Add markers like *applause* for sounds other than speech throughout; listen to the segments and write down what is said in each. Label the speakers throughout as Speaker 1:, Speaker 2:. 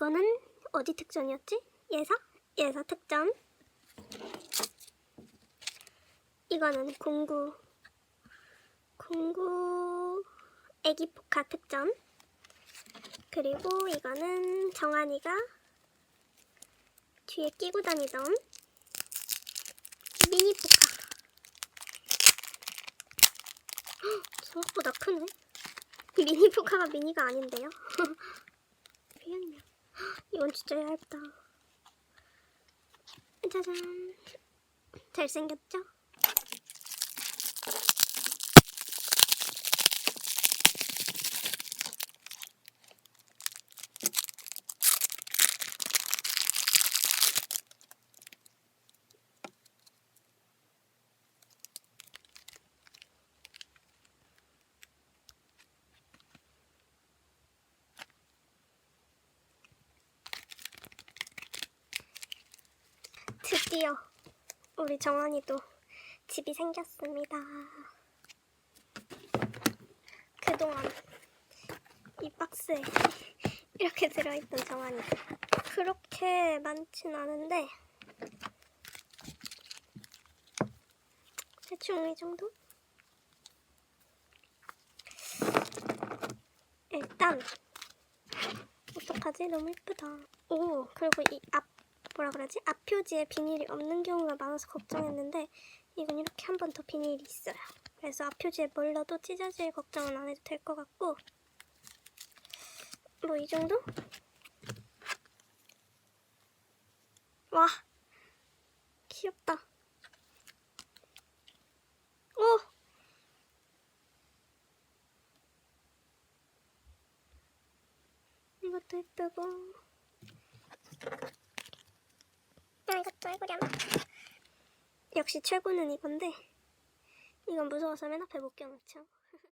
Speaker 1: 이거는 어디 특전이었지? 예사? 예사 특전. 이거는 공구. 공구 애기 포카 특전. 그리고 이거는 정한이가 뒤에 끼고 다니던 미니 포카. 헉, 생각보다 크네. 이 미니 포카가 미니가 아닌데요? *laughs* 이건 진짜 얇다. 짜잔. 잘생겼죠? 드디어 우리 정환이도 집이 생겼습니다. 그동안 이 박스에 *laughs* 이렇게 들어있던 정환이 그렇게 많진 않은데 대충 이 정도? 일단 어떡하지? 너무 예쁘다. 오 그리고 이 앞 뭐라 그러지? 앞 표지에 비닐이 없는 경우가 많아서 걱정했는데 이건 이렇게 한 번 더 비닐이 있어요. 그래서 앞 표지에 뭘 넣어도 찢어질 걱정은 안 해도 될 것 같고 뭐 이 정도? 와 귀엽다. 오 이것도 예쁘고 해보렴. 역시 최고는 이건데 이건 무서워서 맨 앞에 못 껴놓죠. *laughs*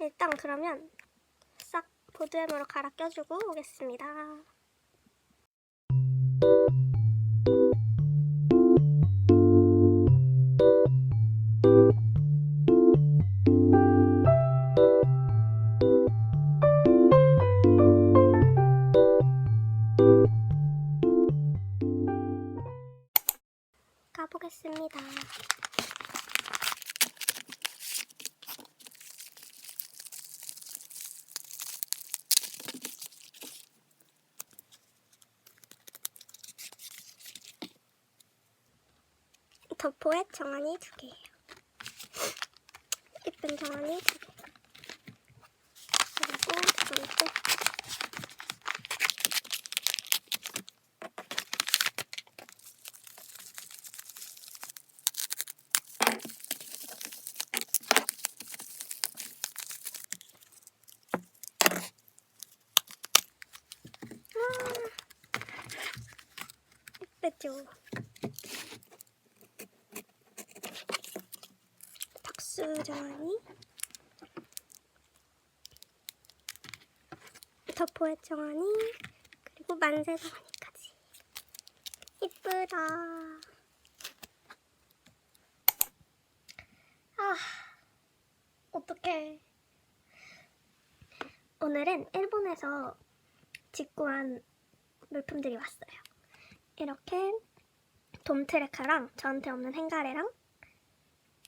Speaker 1: 일단 그러면 싹 보드햄으로 갈아 껴주고 오겠습니다. 덕포의 정한이 두 개예요. 예쁜 정한이 두 개. 그리고 두 번째 예쁘죠? 박 수정한이? 덕포의 정한이 그리고 만세 정한이까지. 이쁘다. 아 어떡해. 오늘은 일본에서 직구한 물품들이 왔어요. 이렇게 돔트레카랑 저한테 없는 행가래랑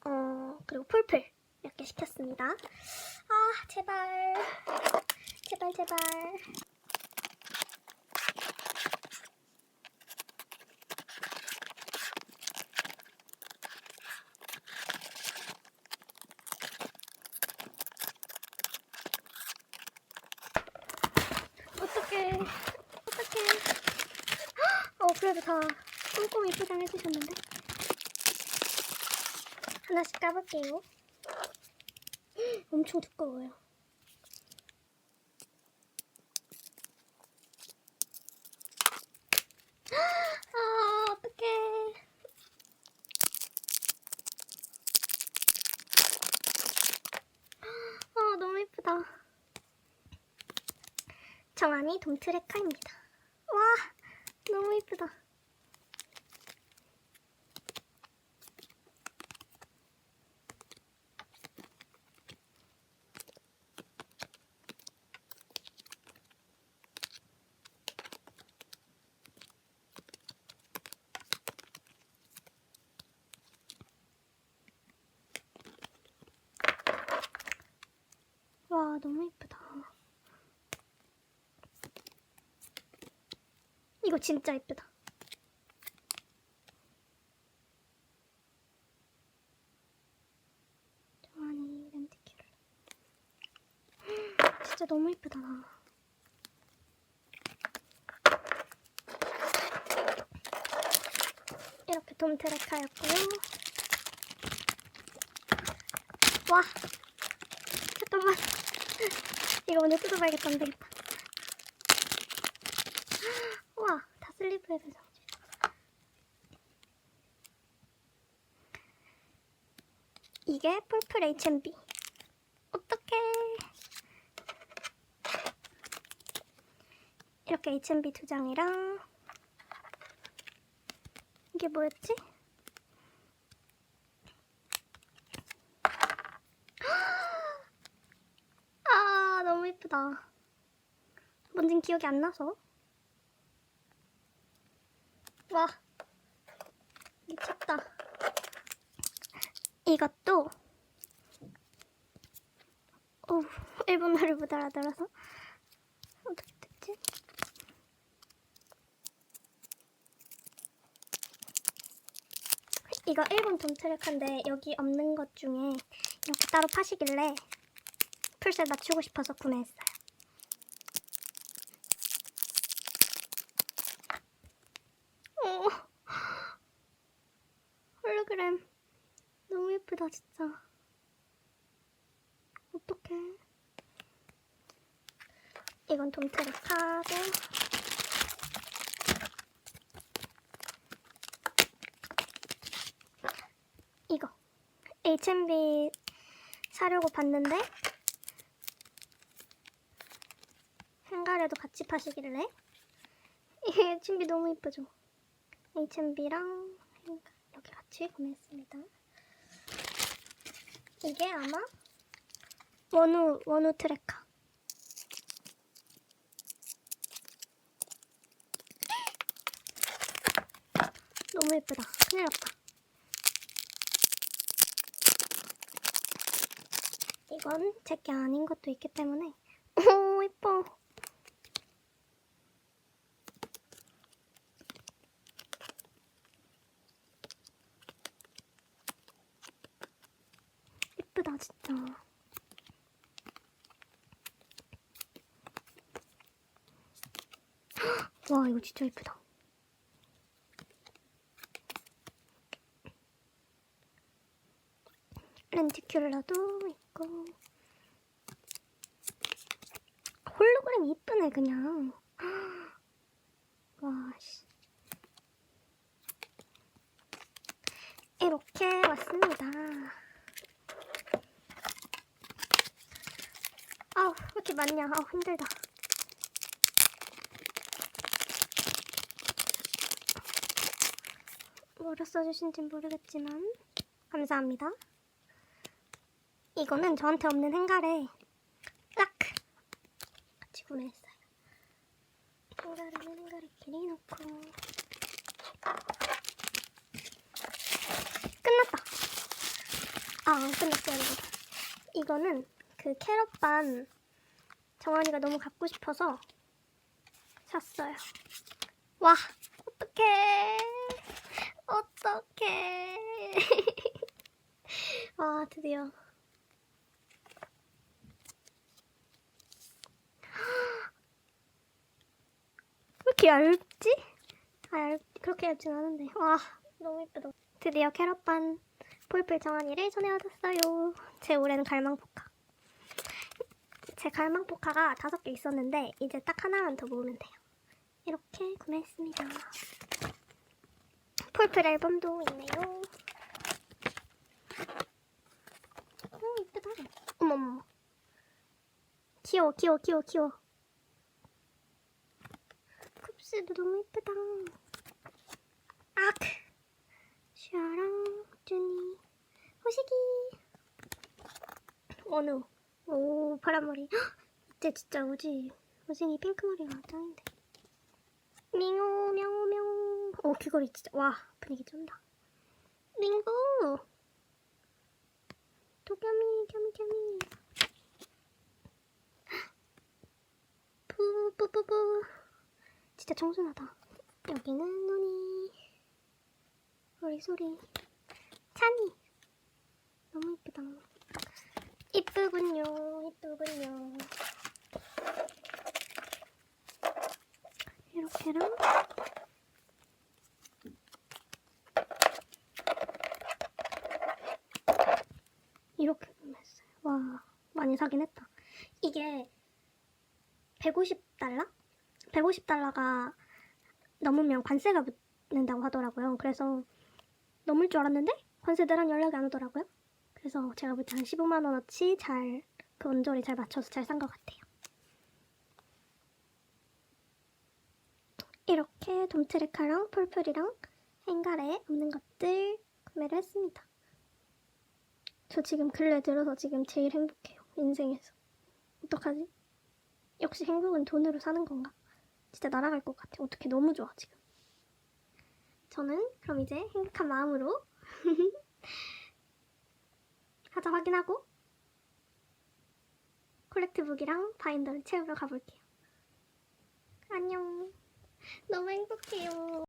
Speaker 1: 어 그리고 풀풀 이렇게 시켰습니다. 아 제발 제발 제발 어떡해 어떡해 어 그래도 다 꼼꼼히 포장해 주셨는데 하나씩 까볼게요. 엄청 두꺼워요. 아 어떡해. 아 너무 예쁘다. 정한이 돔트레카입니다. 와 너무 예쁘다 너무 예쁘다. 이거 진짜 예쁘다. 정한이 렌트키를. 진짜 너무 예쁘다. 이렇게 돔트레카였고요. 와, 잠깐만. *laughs* 이거 오늘 뜯어봐야겠다. 안 되겠다. *gasps* 와, 다 슬리브에 배송. 이게 폴플 H&B. 어떡해. 이렇게 H&B 두 장이랑 이게 뭐였지? 아 너무 예쁘다. 뭔진 기억이 안 나서. 와 미쳤다. 이것도 오 일본어를 못 알아들어서 어떻게 됐지? 이거 일본 돔트랙인데 여기 없는 것 중에 이렇게 따로 파시길래 풀셋 맞추고 싶어서 구매했어요. 오, 홀로그램 너무 예쁘다 진짜. 어떡해. 이건 돔트랙하고 이거 H&B 사려고 봤는데 행가래도 같이 파시길래 *laughs* H&B 너무 이쁘죠? H&B랑 이렇게 같이 구매했습니다. 이게 아마 원우 원우 트레카. *gasps* 너무 예쁘다. 큰일 났다. 이건 제게 아닌 것도 있기 때문에 *laughs* 오 예뻐. 예쁘다 진짜. *gasps* 와 이거 진짜 예쁘다. 렌티큘러도 있고 홀로그램 이쁘네 그냥. *gasps* 와 씨. 이렇게 왔습니다. 아우 왜 이렇게 많냐? 아우 힘들다. 뭐라 써주신지 모르겠지만 감사합니다. 이거는 저한테 없는 행가래 딱 같이 구매했어요. 행가래는 행가래끼리 놓고 끝났다. 아, 안 끝났어요, 이거. 이거는 그 캐럿반 정원이가 너무 갖고 싶어서 샀어요. 와, 어떡해. 어떡해. *laughs* 와, 드디어. 왜 이렇게 얇지? 아, 얇, 그렇게 얇진 않은데. 와, 너무 예쁘다. 드디어 캐럿반 폴플 정한이를 손에 얻었어요. 제 올해는 갈망 포카. 제 갈망 포카가 다섯 개 있었는데 이제 딱 하나만 더 모으면 돼요. 이렇게 구매했습니다. 폴플 앨범도 있네요. 음, 이쁘다. 어머머. 귀여워, 귀여워, 귀여워, 귀여워. 쿱스도 너무 이쁘다. 악! 샤랑, 쭈니, 호식이. 원우. 오 파란머리. 이때 진짜 오지. 오징이 핑크머리가 짱인데. 밍오 명오 명오 오 어, 귀걸이 진짜 와 분위기 쩐다. 밍구 도겸이 겸이 겸이. 뿌뿌뿌뿌 진짜 청순하다. 여기는 눈이. 머리 소리. 찬이. 너무 이쁘다 이쁘군요. 이쁘군요. 이렇게랑 이렇게 구매했어요. 와, 많이 사긴 했다. 이게 150달러? 150달러가 넘으면 관세가 붙는다고 하더라고요. 그래서 넘을 줄 알았는데 관세 대란 연락이 안 오더라고요. 그래서 제가 볼 때 한 15만 원어치 잘, 그 언저리 잘 맞춰서 잘 산 것 같아요. 이렇게 돔트리카랑 펄플이랑 행갈에 없는 것들 구매를 했습니다. 저 지금 근래 들어서 지금 제일 행복해요. 인생에서. 어떡하지? 역시 행복은 돈으로 사는 건가? 진짜 날아갈 것 같아. 어떻게 너무 좋아, 지금. 저는 그럼 이제 행복한 마음으로 *laughs* 하자 확인하고 콜렉트북이랑 바인더를 채우러 가볼게요. 안녕. 너무 행복해요.